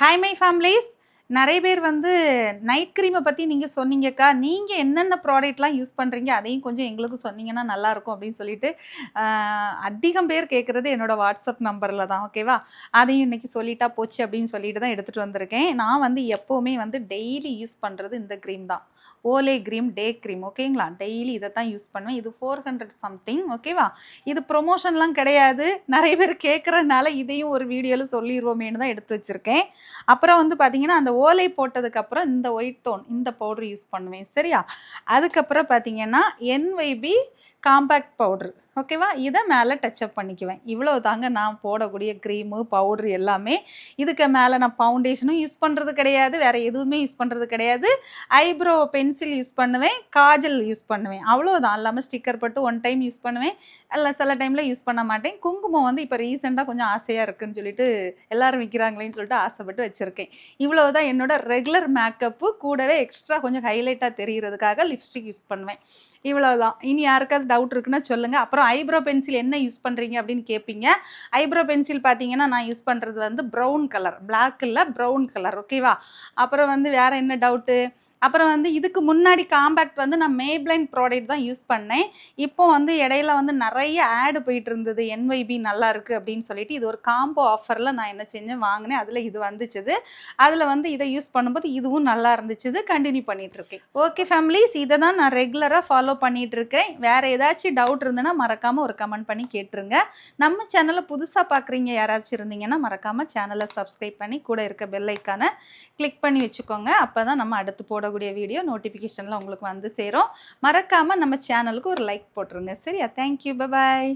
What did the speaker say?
Hi my families நிறைய பேர் வந்து நைட் க்ரீமை பற்றி நீங்கள் சொன்னீங்கக்கா. நீங்கள் என்னென்ன ப்ராடக்ட்லாம் யூஸ் பண்ணுறீங்க அதையும் கொஞ்சம் எங்களுக்கு சொன்னீங்கன்னா நல்லாயிருக்கும் அப்படின்னு சொல்லிட்டு அதிகம் பேர் கேட்குறது என்னோட வாட்ஸ்அப் நம்பரில் தான் ஓகேவா அதையும் இன்றைக்கி சொல்லிட்டா போச்சு அப்படின்னு சொல்லிட்டு தான் எடுத்துகிட்டு வந்திருக்கேன். நான் வந்து எப்போவுமே வந்து டெய்லி யூஸ் பண்ணுறது இந்த க்ரீம் தான். ஓலே க்ரீம் டே க்ரீம் ஓகேங்களா? டெய்லி இதை தான் யூஸ் பண்ணுவேன். இது ஃபோர் ஹண்ட்ரட் சம்திங் ஓகேவா? இது ப்ரொமோஷன்லாம் கிடையாது. நிறைய பேர் கேட்குறதுனால இதையும் ஒரு வீடியோவில் சொல்லிடுவோமேனு தான் எடுத்து வச்சுருக்கேன். அப்புறம் வந்து பார்த்தீங்கன்னா அந்த ஓலை போட்டதுக்கப்புறம் இந்த ஒயிட் டோன் இந்த பவுடர் யூஸ் பண்ணுவேன். சரியா? அதுக்கப்புறம் பார்த்தீங்கன்னா என்வைபி காம்பேக்ட் பவுட்ரு ஓகேவா? இதை மேலே டச்சப் பண்ணிக்குவேன். இவ்வளோ தாங்க நான் போடக்கூடிய க்ரீமு பவுட்ரு எல்லாமே. இதுக்கு மேலே நான் ஃபவுண்டேஷனும் யூஸ் பண்ணுறது கிடையாது. வேறு எதுவுமே யூஸ் பண்ணுறது கிடையாது. ஐப்ரோ பென்சில் யூஸ் பண்ணுவேன். காஜல் யூஸ் பண்ணுவேன். அவ்வளோதான் இல்லாமல் ஸ்டிக்கர் பட்டு ஒன் டைம் யூஸ் பண்ணுவேன். இல்லை சில டைமில் யூஸ் பண்ண மாட்டேன். குங்குமம் வந்து இப்போ ரீசெண்டாக கொஞ்சம் ஆசையாக இருக்குன்னு சொல்லிட்டு எல்லாரும் விற்கிறாங்களேன்னு சொல்லிட்டு ஆசைப்பட்டு வச்சுருக்கேன். இவ்வளோ தான் என்னோட ரெகுலர் மேக்கப்பு கூடவே எக்ஸ்ட்ரா கொஞ்சம் ஹைலைட்டாக தெரிகிறதுக்காக லிப்ஸ்டிக் யூஸ் பண்ணுவேன். இவ்வளோதான் இனி யாருக்காவது டவுட் இருக்குன்னா சொல்லுங்கள் அப்புறம் ஐப்ரோ பென்சில் என்ன யூஸ் பண்ணுறீங்க அப்படின்னு கேட்பீங்க ஐப்ரோ பென்சில் பார்த்தீங்கன்னா நான் யூஸ் பண்ணுறது வந்து ப்ரௌன் கலர் பிளாக் இல்லை ப்ரௌன் கலர் ஓகேவா அப்புறம் வந்து வேறு என்ன டவுட்டு அப்புறம் வந்து இதுக்கு முன்னாடி காம்பேக்ட் வந்து நான் மேப்லைன் ப்ராடக்ட் தான் யூஸ் பண்ணேன். இப்போ வந்து இடையில வந்து நிறைய ஆடு போயிட்டு இருந்தது. என்வைபி நல்லா இருக்குது அப்படின்னு சொல்லிட்டு இது ஒரு காம்போ ஆஃபரில் நான் என்ன செஞ்சேன் வாங்கினேன். அதில் இது வந்துச்சுது. அதில் வந்து இதை யூஸ் பண்ணும்போது இதுவும் நல்லா இருந்துச்சுது. கண்டினியூ பண்ணிட்டு இருக்கேன். ஓகே ஃபேமிலிஸ் இதை தான் நான் ரெகுலராக ஃபாலோ பண்ணிட்டு இருக்கேன். வேற ஏதாச்சும் டவுட் இருந்ததுன்னா மறக்காமல் ஒரு கமெண்ட் பண்ணி கேட்டுருங்க. நம்ம சேனலை புதுசாக பார்க்குறீங்க யாராச்சும் இருந்தீங்கன்னா மறக்காமல் சேனலை சப்ஸ்கிரைப் பண்ணி கூட இருக்க பெல்லைக்கான கிளிக் பண்ணி வச்சுக்கோங்க. அப்போ தான் நம்ம அடுத்து போடக்கூடிய வீடியோ நோட்டிஃபிகேஷனில் உங்களுக்கு வந்து சேரும். மறக்காமல் நம்ம சேனலுக்கு ஒரு லைக் போட்டுருங்க. சரியா? Thank you bye bye